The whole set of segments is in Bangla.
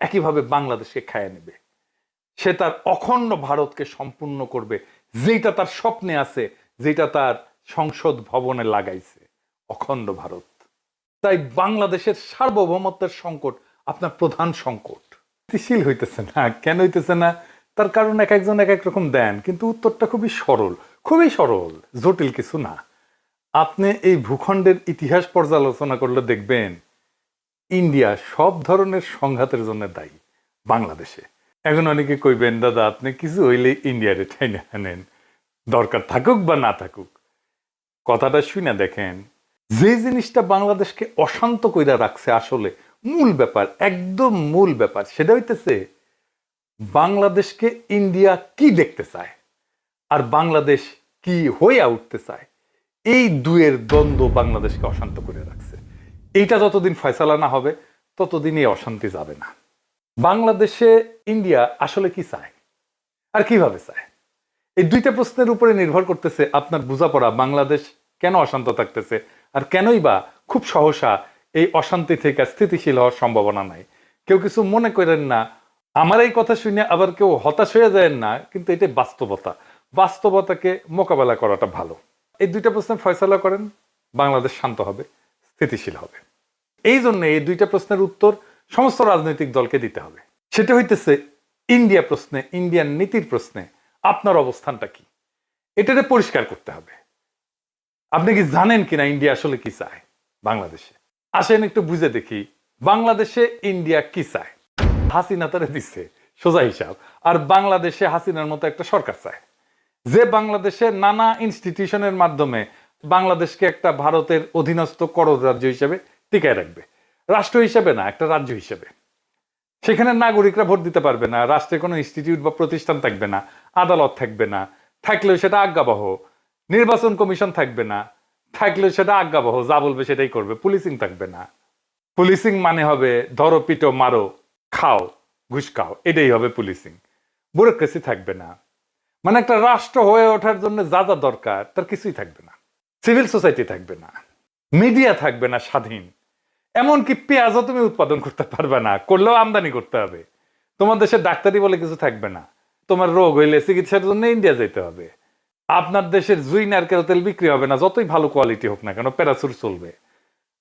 একইভাবে বাংলাদেশকে খায় নেবে। সে তার অখণ্ড ভারতকে সম্পূর্ণ করবে যেটা তার স্বপ্নে আছে যেটা তার সংসদ ভবনে লাগাইছে, অখণ্ড ভারত। তাই বাংলাদেশের সার্বভৌমত্বের সংকট আপনার প্রধান সংকট। স্থিতিশীল হইতেছে না, কেন হইতেছে না? তার কারণ এক একজন এক এক রকম দেন, কিন্তু উত্তরটা খুবই সরল খুবই সরল, জটিল কিছু না। আপনি এই ভূখণ্ডের ইতিহাস পর্যালোচনা করলে দেখবেন ইন্ডিয়া সব ধরনের সংঘাতের জন্য দায়ী, বাংলাদেশে। এখন অনেকে কইবেন, দাদা, আপনি কিছু হইলে ইন্ডিয়ারে ঠাইনা আনেন। দরকার থাকুক বা না থাকুক। কথাটা শুনে দেখেন, যে জিনিসটা বাংলাদেশকে অশান্ত কইরা রাখছে আসলে, মূল ব্যাপার, একদম মূল ব্যাপার, সেটা হইতেছে, বাংলাদেশকে ইন্ডিয়া কি দেখতে চায়? আর বাংলাদেশ কি হয়ে উঠতে চায়? এই দুয়ের দ্বন্দ্ব বাংলাদেশকে অশান্ত করে রাখছে। এইটা যতদিন ফয়সালা না হবে ততদিন এই অশান্তি যাবে না। বাংলাদেশে ইন্ডিয়া আসলে কি চায়? আর কীভাবে চায়? এই দুইটা প্রশ্নের উপরে নির্ভর করতেছে আপনার বোঝাপড়া, বাংলাদেশ কেন অশান্ত থাকতেছে, আর কেনই বা খুব সহসা এই অশান্তি থেকে স্থিতিশীল হওয়ার সম্ভাবনা নাই। কেউ কিছু মনে করেন না, আমার এই কথা শুনে আবার কেউ হতাশ হয়ে যায় না, কিন্তু এটা বাস্তবতা। বাস্তবতাকে মোকাবেলা করাটা ভালো। এই দুইটা প্রশ্নের ফয়সলা করেন, বাংলাদেশ শান্ত হবে। স্থিতিশীল হবে। এই জন্য এই দুইটা প্রশ্নের উত্তর সমস্ত রাজনৈতিক দলকে দিতে হবে। সেটা হইতেছে ইন্ডিয়া প্রশ্নে, ইন্ডিয়ান নীতির প্রশ্নে আপনার অবস্থানটা কি? এটাতে পরিষ্কার করতে হবে। আপনি কি জানেন কিনা ইন্ডিয়া আসলে কি চায় বাংলাদেশে? আসেন একটু বুঝে দেখি বাংলাদেশে ইন্ডিয়া কি চায়? হাসিনা তারা দিচ্ছে সোজা হিসাব। আর বাংলাদেশে হাসিনার মতো একটা সরকার চায়। যে বাংলাদেশে নানা ইনস্টিটিউশনের মাধ্যমে বাংলাদেশকে একটা ভারতের অধীনস্থ করজ রাজ্য হিসেবে টিকায় রাখবে। রাষ্ট্র হিসেবে না, একটা রাজ্য হিসেবে। সেখানে নাগরিকরা ভোট দিতে পারবে না রাষ্ট্রে কোনো ইনস্টিটিউট বা প্রতিষ্ঠান থাকবে না, আদালত থাকবে না, থাকলেও সেটা আজ্ঞাবহ, নির্বাচন কমিশন থাকবে না, থাকলেও সেটা আজ্ঞাবহ, যা বলবে সেটাই করবে, পুলিশিং থাকবে না। পুলিশিং মানে হবে ধরো, পিটো, মারো, খাও, ঘুষ খাও, এটাই হবে পুলিশিং। ব্যুরোক্রেসি থাকবে না। মানে একটা রাষ্ট্র হয়ে ওঠার জন্য যা যা দরকার, তার কিছুই থাকবে না। সিভিল সোসাইটি থাকবে না, মিডিয়া থাকবে না স্বাধীন। এমনকি পেঁয়াজও তুমি উৎপাদন করতে পারবে না, করলেও আমদানি করতে হবে। তোমার দেশে ডাক্তারি বলে কিছু থাকবে না, তোমার রোগ হইলে চিকিৎসার জন্য ইন্ডিয়া যেতে হবে। আপনার দেশের জুই, নারকেল, তেল বিক্রি হবে না, যতই ভালো কোয়ালিটি হোক না কেন প্যারাসুর চলবে।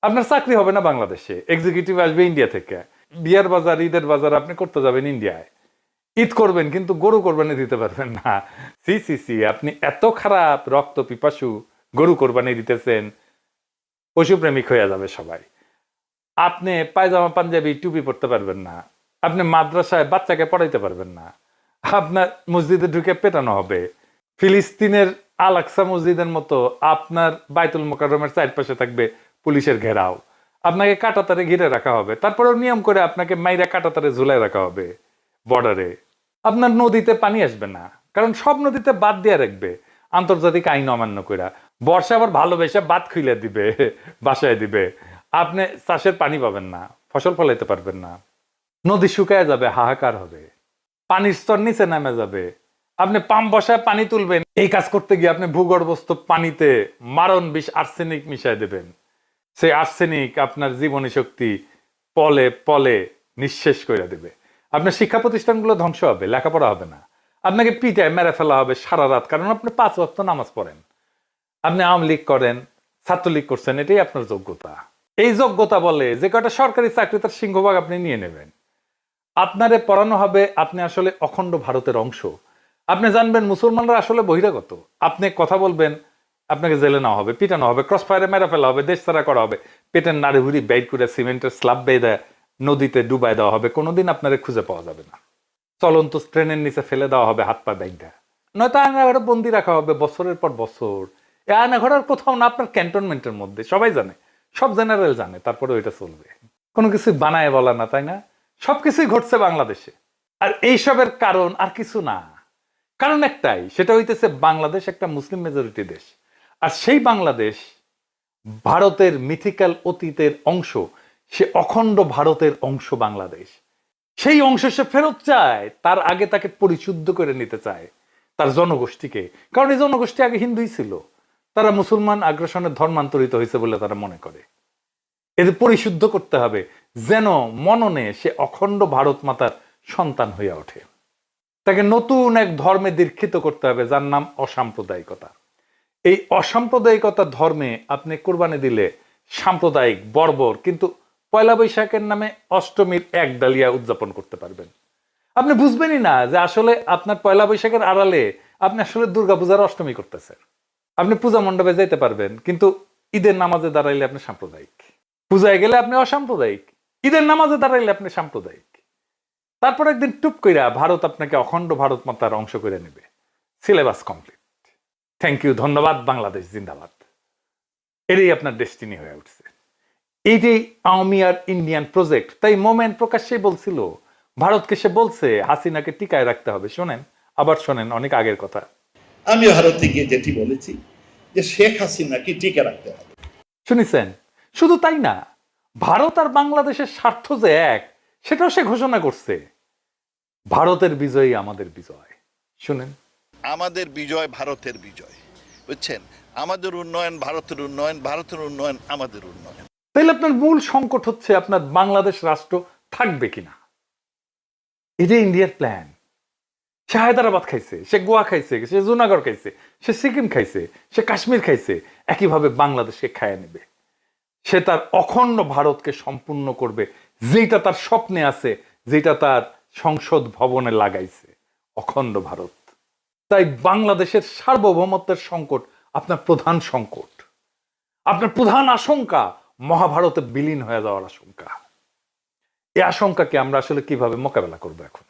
আপনার চাকরি হবে না বাংলাদেশে এক্সিকিউটিভ আসবে ইন্ডিয়া থেকে। বিয়ার বাজার, ঈদের বাজার আপনি করতে যাবেন ইন্ডিয়ায়। ঈদ করবেন, কিন্তু গরু কোরবানি দিতে পারবেন না। সি সি সি, আপনি এত খারাপ রক্ত পিপাসু গরু কোরবানি দিতেছেন, পশুপ্রেমিক হয়ে যাবে সবাই। আপনি পায়জামা, পাঞ্জাবি, টুপি পরতে পারবেন না। আপনি মাদ্রাসায় বাচ্চাকে পড়াইতে পারবেন না। আপনার মসজিদে ঢুকে পেটানো হবে। ফিলিস্তিনের আলাক্সা মসজিদের মতো আপনার বাইতুল মোকাররমের চারপাশে থাকবে পুলিশের ঘেরাও। আপনাকে কাটাতারে ঘিরে রাখা হবে। তারপরেও নিয়ম করে আপনাকে মাইরা কাটাতারে ঝুলাই রাখা হবে বর্ডারে। আপনার নদীতে পানি আসবে না। কারণ সব নদীতে বাদ দিয়ে রাখবে। আন্তর্জাতিক আইন অমান্য কইরা। বর্ষা আবার ভালোবেসে বাদ খুলে দিবে, বাসায় দিবে। আপনি চাষের পানি পাবেন না, ফসল ফলাইতে পারবেন না। নদী শুকায় যাবে, হাহাকার হবে। পানির স্তর নিচে নামে যাবে। আপনি পাম্প বসায় পানি তুলবেন। এই কাজ করতে গিয়ে আপনি ভূগর্ভস্থ পানিতে মারণ বিষ আর্সেনিক মিশাই দেবেন। সেই আর্সেনিক আপনার জীবনী শক্তি পলে পলে নিঃশেষ করে দেবে। আপনার শিক্ষা প্রতিষ্ঠানগুলো ধ্বংস হবে, লেখাপড়া হবে না। আপনাকে পিটায় মেরে ফেলা হবে সারা রাত, কারণ আপনি পাঁচ ওয়াক্ত নামাজ পড়েন। আপনি আওয়ামী লীগ করেন, ছাত্রলীগ করছেন, এটাই আপনার যোগ্যতা। এই যোগ্যতা বলে যে কয়টা সরকারি চাকরি তার সিংহভাগ আপনি নিয়ে নেবেন। আপনারে পড়ানো হবে, আপনি আসলে অখণ্ড ভারতের অংশ। আপনি জানবেন মুসলমানরা আসলে বহিরাগত। আপনি কথা বলবেন, আপনাকে জেলে নেওয়া হবে, পিটানো হবে ক্রস ফায়ারে মেরা ফেলা হবে, দেশ ছাড়া করা হবে। পেটের নাড়ি হুড়ি বেড করে সিমেন্টের স্ল্যাব বেঁধে নদীতে ডুবাই দেওয়া হবে, কোনোদিন আপনারে খুঁজে পাওয়া যাবে না। চলন্ত ট্রেনের নিচে ফেলে দেওয়া হবে, হাত পা ব্যাগটা নয়তো আয়নাঘরে বন্দি রাখা হবে, বছরের পর বছর এই আয়নাঘর কোথাও না, আপনার ক্যান্টনমেন্টের মধ্যে, সবাই জানে। সব জেনারেল জানে, তারপরে ওইটা চলবে। কোনো কিছু বানায় বলা না, তাই না? সবকিছুই ঘটছে বাংলাদেশে। আর এইসবের কারণ আর কিছু না। কারণ একটাই, সেটা হইতেছে বাংলাদেশ একটা মুসলিম মেজরিটি দেশ। আর সেই বাংলাদেশ ভারতের মিথিক্যাল অতীতের অংশ, সে অখণ্ড ভারতের অংশ বাংলাদেশ। সেই অংশ সে ফেরত চায়, তার আগে তাকে পরিশুদ্ধ করে নিতে চায়, তার জনগোষ্ঠীকে। কারণ এই জনগোষ্ঠী আগে হিন্দুই ছিল। তারা মুসলমান আগ্রাসনের ধর্মান্তরিত হয়েছে বলে তারা মনে করে। এদের পরিশুদ্ধ করতে হবে, যেন মননে সে অখণ্ড ভারত মাতার সন্তান হইয়া ওঠে। তাকে নতুন এক ধর্মে দীক্ষিত করতে হবে, যার নাম অসাম্প্রদায়িকতা। এই অসাম্প্রদায়িকতা ধর্মে আপনি কোরবানি দিলে সাম্প্রদায়িক, বর্বর, কিন্তু পয়লা বৈশাখের নামে অষ্টমীর এক ডালিয়া উদযাপন করতে পারবেন। আপনি বুঝবেনই না যে আসলে আপনার পয়লা বৈশাখের আড়ালে আপনি আসলে দুর্গাপূজার অষ্টমী করতেছেন। আপনি পূজা মণ্ডপে যেতে পারবেন, কিন্তু ঈদের নামাজে দাঁড়াইলে আপনি সাম্প্রদায়িক। পূজায় গেলে আপনি অসাম্প্রদায়িক। ঈদের নামাজে দাঁড়াইলে আপনি সাম্প্রদায়িক। তারপর একদিন টুপ কইরা ভারত আপনাকে অখণ্ড ভারত মাতার অংশ করে নেবে। Syllabus complete. থ্যাংক ইউ ধন্যবাদ, বাংলাদেশ জিন্দাবাদ। এটাই আপনার ডেস্টিনি হয়ে উঠছে। এই যে আওয়ামী আর ইন্ডিয়ান প্রজেক্ট, তাই মোমেন প্রকাশ্যেই বলছিল, ভারতকে সে বলছে, হাসিনাকে টিকায় রাখতে হবে। শোনেন, আবার শোনেন অনেক আগের কথা। আমি ভারতে গিয়ে যেটি বলেছি যে শেখ হাসিনাকে টিকে রাখতে হবে? শুনেছেন? শুধু তাই না ভারত আর বাংলাদেশের স্বার্থ যে এক সেটাও সে ঘোষণা করছে। ভারতের বিজয়ী আমাদের বিজয়। শুনেন। আমাদের বিজয় ভারতের বিজয়। বুঝছেন? আমাদের উন্নয়ন ভারতের উন্নয়ন ভারতের উন্নয়ন আমাদের উন্নয়ন। তাইলে আপনার মূল সংকট হচ্ছে আপনার বাংলাদেশ রাষ্ট্র থাকবে কিনা? এটা ইন্ডিয়ার প্ল্যান সে হায়দ্রাবাদ খাইছে, সে গোয়া খাইছে, সে জুনাগড় খাইছে, সে সিকিম খাইছে, সে কাশ্মীর খাইছে, একইভাবে বাংলাদেশকে খায় নেবে। সে তার অখণ্ড ভারতকে সম্পূর্ণ করবে যেটা তার স্বপ্নে আছে যেটা তার সংসদ ভবনে লাগাইছে, অখণ্ড ভারত। তাই বাংলাদেশের সার্বভৌমত্বের সংকট আপনার প্রধান সংকট। আপনার প্রধান আশঙ্কা, মহাভারতে বিলীন হয়ে যাওয়ার আশঙ্কা। এই আশঙ্কাকে আমরা আসলে কীভাবে মোকাবেলা করব এখন?